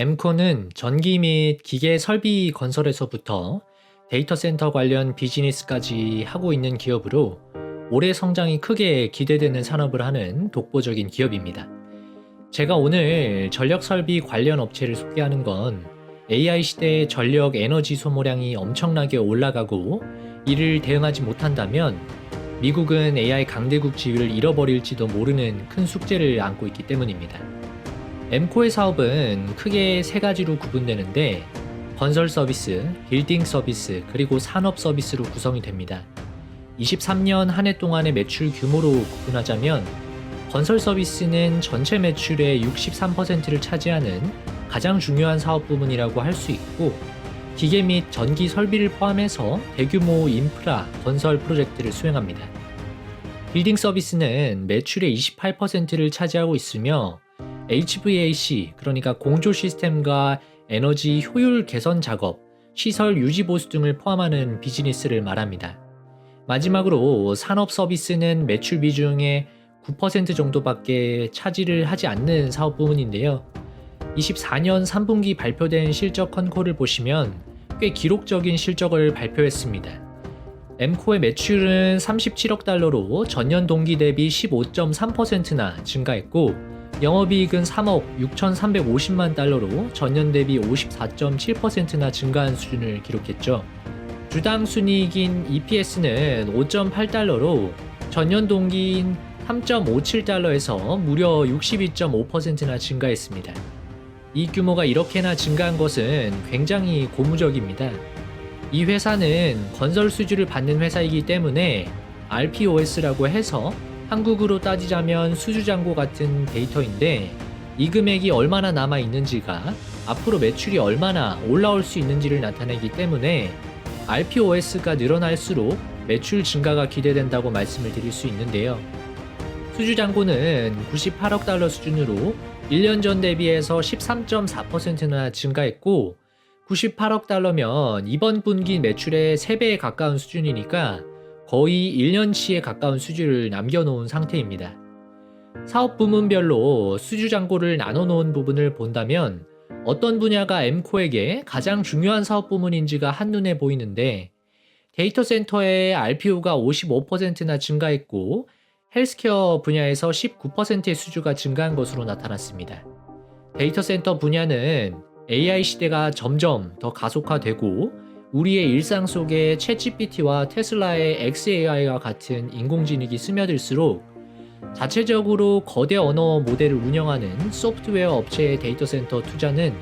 엠코는 전기 및 기계 설비 건설에서부터 데이터 센터 관련 비즈니스까지 하고 있는 기업으로 올해 성장이 크게 기대되는 산업을 하는 독보적인 기업입니다. 제가 오늘 전력 설비 관련 업체를 소개하는 건 AI 시대의 전력 에너지 소모량이 엄청나게 올라가고 이를 대응하지 못한다면 미국은 AI 강대국 지위를 잃어버릴지도 모르는 큰 숙제를 안고 있기 때문입니다. 엠코의 사업은 크게 세 가지로 구분되는데 건설 서비스, 빌딩 서비스, 그리고 산업 서비스로 구성이 됩니다. 23년 한 해 동안의 매출 규모로 구분하자면 건설 서비스는 전체 매출의 63%를 차지하는 가장 중요한 사업 부문이라고 할 수 있고 기계 및 전기 설비를 포함해서 대규모 인프라 건설 프로젝트를 수행합니다. 빌딩 서비스는 매출의 28%를 차지하고 있으며 HVAC, 그러니까 공조 시스템과 에너지 효율 개선 작업, 시설 유지 보수 등을 포함하는 비즈니스를 말합니다. 마지막으로 산업 서비스는 매출 비중의 9% 정도밖에 차지를 하지 않는 사업 부문인데요. 24년 3분기 발표된 실적 컨콜을 보시면 꽤 기록적인 실적을 발표했습니다. 엠코의 매출은 37억 달러로 전년 동기 대비 15.3%나 증가했고 영업이익은 3억 6,350만 달러로 전년 대비 54.7%나 증가한 수준을 기록했죠. 주당 순이익인 EPS는 5.8달러로 전년 동기인 3.57달러에서 무려 62.5%나 증가했습니다. 이 규모가 이렇게나 증가한 것은 굉장히 고무적입니다. 이 회사는 건설 수주를 받는 회사이기 때문에 RPOS라고 해서 한국으로 따지자면 수주잔고 같은 데이터인데 이 금액이 얼마나 남아 있는지가 앞으로 매출이 얼마나 올라올 수 있는지를 나타내기 때문에 RPOS가 늘어날수록 매출 증가가 기대된다고 말씀을 드릴 수 있는데요. 수주잔고는 98억 달러 수준으로 1년 전 대비해서 13.4%나 증가했고 98억 달러면 이번 분기 매출의 3배에 가까운 수준이니까 거의 1년치에 가까운 수주를 남겨놓은 상태입니다. 사업 부문별로 수주 잔고를 나눠 놓은 부분을 본다면 어떤 분야가 엠코에게 가장 중요한 사업 부문인지가 한눈에 보이는데 데이터 센터의 RPO가 55%나 증가했고 헬스케어 분야에서 19%의 수주가 증가한 것으로 나타났습니다. 데이터 센터 분야는 AI 시대가 점점 더 가속화되고 우리의 일상 속에 챗GPT와 테슬라의 XAI와 같은 인공지능이 스며들수록 자체적으로 거대 언어 모델을 운영하는 소프트웨어 업체의 데이터 센터 투자는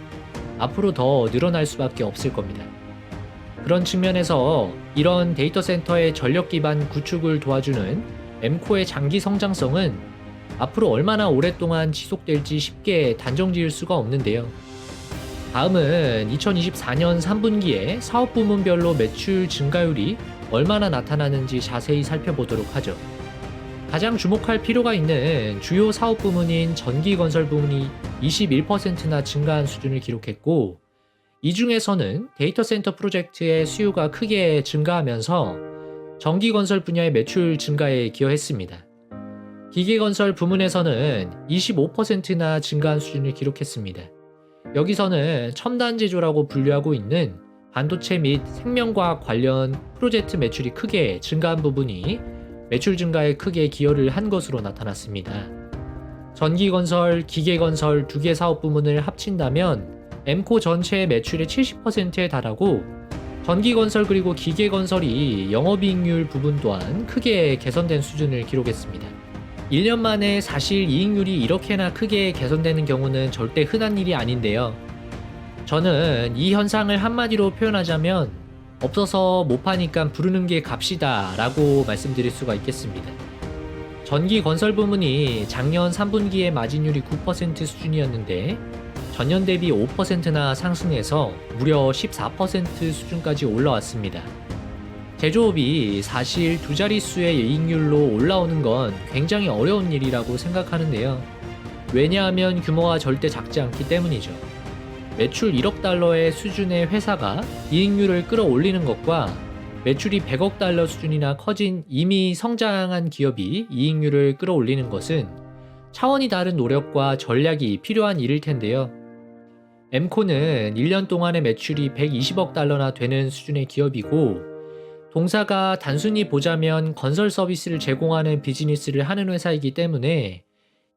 앞으로 더 늘어날 수밖에 없을 겁니다. 그런 측면에서 이런 데이터 센터의 전력 기반 구축을 도와주는 엠코의 장기 성장성은 앞으로 얼마나 오랫동안 지속될지 쉽게 단정 지을 수가 없는데요. 다음은 2024년 3분기에 사업 부문별로 매출 증가율이 얼마나 나타나는지 자세히 살펴보도록 하죠. 가장 주목할 필요가 있는 주요 사업 부문인 전기 건설 부문이 21%나 증가한 수준을 기록했고, 이 중에서는 데이터 센터 프로젝트의 수요가 크게 증가하면서 전기 건설 분야의 매출 증가에 기여했습니다. 기계 건설 부문에서는 25%나 증가한 수준을 기록했습니다. 여기서는 첨단 제조라고 분류하고 있는 반도체 및 생명과학 관련 프로젝트 매출이 크게 증가한 부분이 매출 증가에 크게 기여를 한 것으로 나타났습니다. 전기건설, 기계건설 두 개 사업 부문을 합친다면 엠코 전체의 매출의 70%에 달하고 전기건설 그리고 기계건설이 영업이익률 부분 또한 크게 개선된 수준을 기록했습니다. 1년 만에 사실 이익률이 이렇게나 크게 개선되는 경우는 절대 흔한 일이 아닌데요. 저는 이 현상을 한마디로 표현하자면 없어서 못 파니까 부르는 게 값이다 라고 말씀드릴 수가 있겠습니다. 전기 건설 부문이 작년 3분기의 마진율이 9% 수준이었는데 전년 대비 5%나 상승해서 무려 14% 수준까지 올라왔습니다. 제조업이 사실 두 자릿수의 이익률로 올라오는 건 굉장히 어려운 일이라고 생각하는데요. 왜냐하면 규모가 절대 작지 않기 때문이죠. 매출 1억 달러의 수준의 회사가 이익률을 끌어올리는 것과 매출이 100억 달러 수준이나 커진 이미 성장한 기업이 이익률을 끌어올리는 것은 차원이 다른 노력과 전략이 필요한 일일 텐데요. 엠코는 1년 동안의 매출이 120억 달러나 되는 수준의 기업이고 동사가 단순히 보자면 건설 서비스를 제공하는 비즈니스를 하는 회사이기 때문에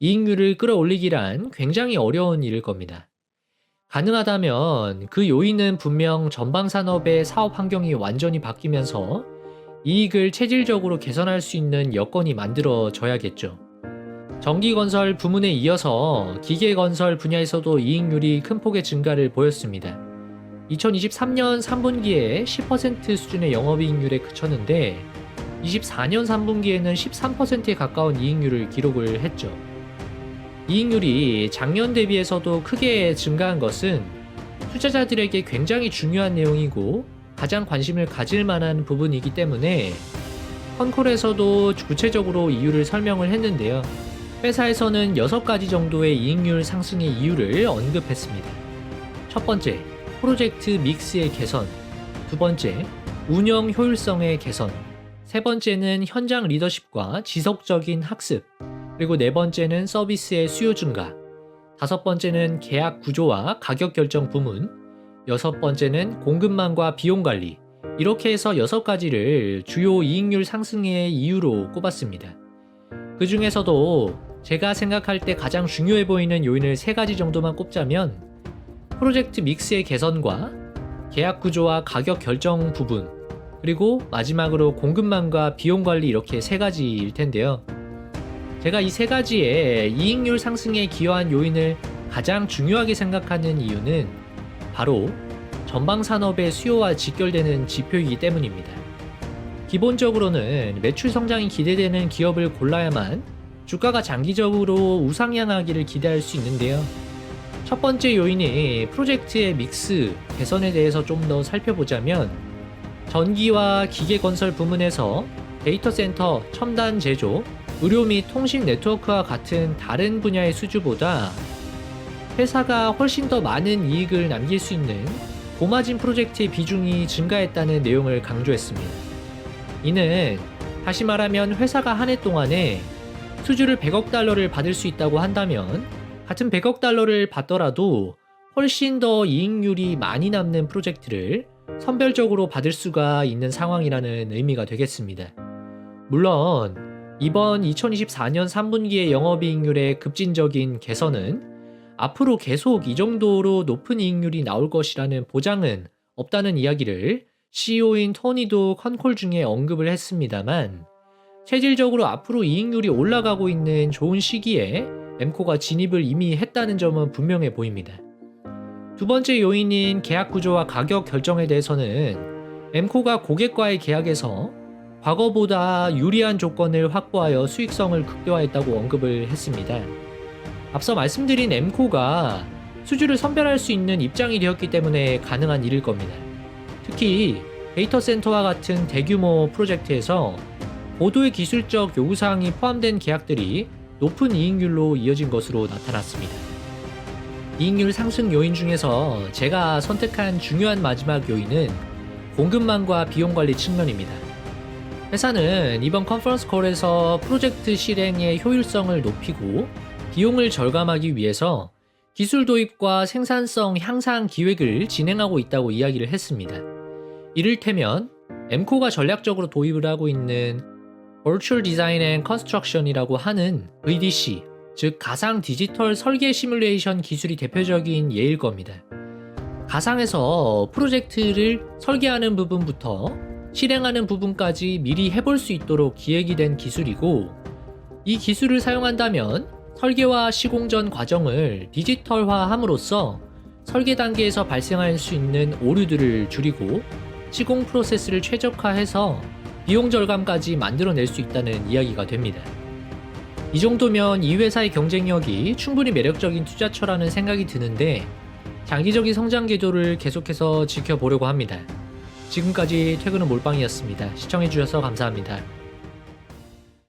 이익률을 끌어올리기란 굉장히 어려운 일일 겁니다. 가능하다면 그 요인은 분명 전방 산업의 사업 환경이 완전히 바뀌면서 이익을 체질적으로 개선할 수 있는 여건이 만들어져야겠죠. 전기건설 부문에 이어서 기계건설 분야에서도 이익률이 큰 폭의 증가를 보였습니다. 2023년 3분기에 10% 수준의 영업이익률에 그쳤는데 24년 3분기에는 13%에 가까운 이익률을 기록을 했죠. 이익률이 작년 대비해서도 크게 증가한 것은 투자자들에게 굉장히 중요한 내용이고 가장 관심을 가질 만한 부분이기 때문에 컨콜에서도 구체적으로 이유를 설명을 했는데요. 회사에서는 6가지 정도의 이익률 상승의 이유를 언급했습니다. 첫 번째, 프로젝트 믹스의 개선. 두 번째, 운영 효율성의 개선. 세 번째는 현장 리더십과 지속적인 학습. 그리고 네 번째는 서비스의 수요 증가. 다섯 번째는 계약 구조와 가격 결정 부문. 여섯 번째는 공급망과 비용 관리. 이렇게 해서 여섯 가지를 주요 이익률 상승의 이유로 꼽았습니다. 그 중에서도 제가 생각할 때 가장 중요해 보이는 요인을 세 가지 정도만 꼽자면 프로젝트 믹스의 개선과 계약 구조와 가격 결정 부분, 그리고 마지막으로 공급망과 비용 관리 이렇게 세 가지일 텐데요. 제가 이 세 가지의 이익률 상승에 기여한 요인을 가장 중요하게 생각하는 이유는 바로 전방 산업의 수요와 직결되는 지표이기 때문입니다. 기본적으로는 매출 성장이 기대되는 기업을 골라야만 주가가 장기적으로 우상향하기를 기대할 수 있는데요. 첫 번째 요인이 프로젝트의 믹스 개선에 대해서 좀 더 살펴보자면 전기와 기계 건설 부문에서 데이터 센터, 첨단 제조, 의료 및 통신 네트워크와 같은 다른 분야의 수주보다 회사가 훨씬 더 많은 이익을 남길 수 있는 고마진 프로젝트의 비중이 증가했다는 내용을 강조했습니다. 이는 다시 말하면 회사가 한 해 동안에 수주를 100억 달러를 받을 수 있다고 한다면 같은 100억 달러를 받더라도 훨씬 더 이익률이 많이 남는 프로젝트를 선별적으로 받을 수가 있는 상황이라는 의미가 되겠습니다. 물론 이번 2024년 3분기의 영업이익률의 급진적인 개선은 앞으로 계속 이 정도로 높은 이익률이 나올 것이라는 보장은 없다는 이야기를 CEO인 토니도 컨콜 중에 언급을 했습니다만 체질적으로 앞으로 이익률이 올라가고 있는 좋은 시기에 엠코가 진입을 이미 했다는 점은 분명해 보입니다. 두 번째 요인인 계약 구조와 가격 결정에 대해서는 엠코가 고객과의 계약에서 과거보다 유리한 조건을 확보하여 수익성을 극대화했다고 언급을 했습니다. 앞서 말씀드린 엠코가 수주를 선별할 수 있는 입장이 되었기 때문에 가능한 일일 겁니다. 특히 데이터 센터와 같은 대규모 프로젝트에서 고도의 기술적 요구사항이 포함된 계약들이 높은 이익률로 이어진 것으로 나타났습니다. 이익률 상승 요인 중에서 제가 선택한 중요한 마지막 요인은 공급망과 비용 관리 측면입니다. 회사는 이번 컨퍼런스 콜에서 프로젝트 실행의 효율성을 높이고 비용을 절감하기 위해서 기술 도입과 생산성 향상 기획을 진행하고 있다고 이야기를 했습니다. 이를테면 엠코가 전략적으로 도입을 하고 있는 Virtual Design and Construction이라고 하는 VDC, 즉 가상 디지털 설계 시뮬레이션 기술이 대표적인 예일 겁니다. 가상에서 프로젝트를 설계하는 부분부터 실행하는 부분까지 미리 해볼 수 있도록 기획이 된 기술이고 이 기술을 사용한다면 설계와 시공 전 과정을 디지털화함으로써 설계 단계에서 발생할 수 있는 오류들을 줄이고 시공 프로세스를 최적화해서 비용 절감까지 만들어낼 수 있다는 이야기가 됩니다. 이 정도면 이 회사의 경쟁력이 충분히 매력적인 투자처라는 생각이 드는데 장기적인 성장 궤도를 계속해서 지켜보려고 합니다. 지금까지 퇴근은 몰빵이었습니다. 시청해주셔서 감사합니다.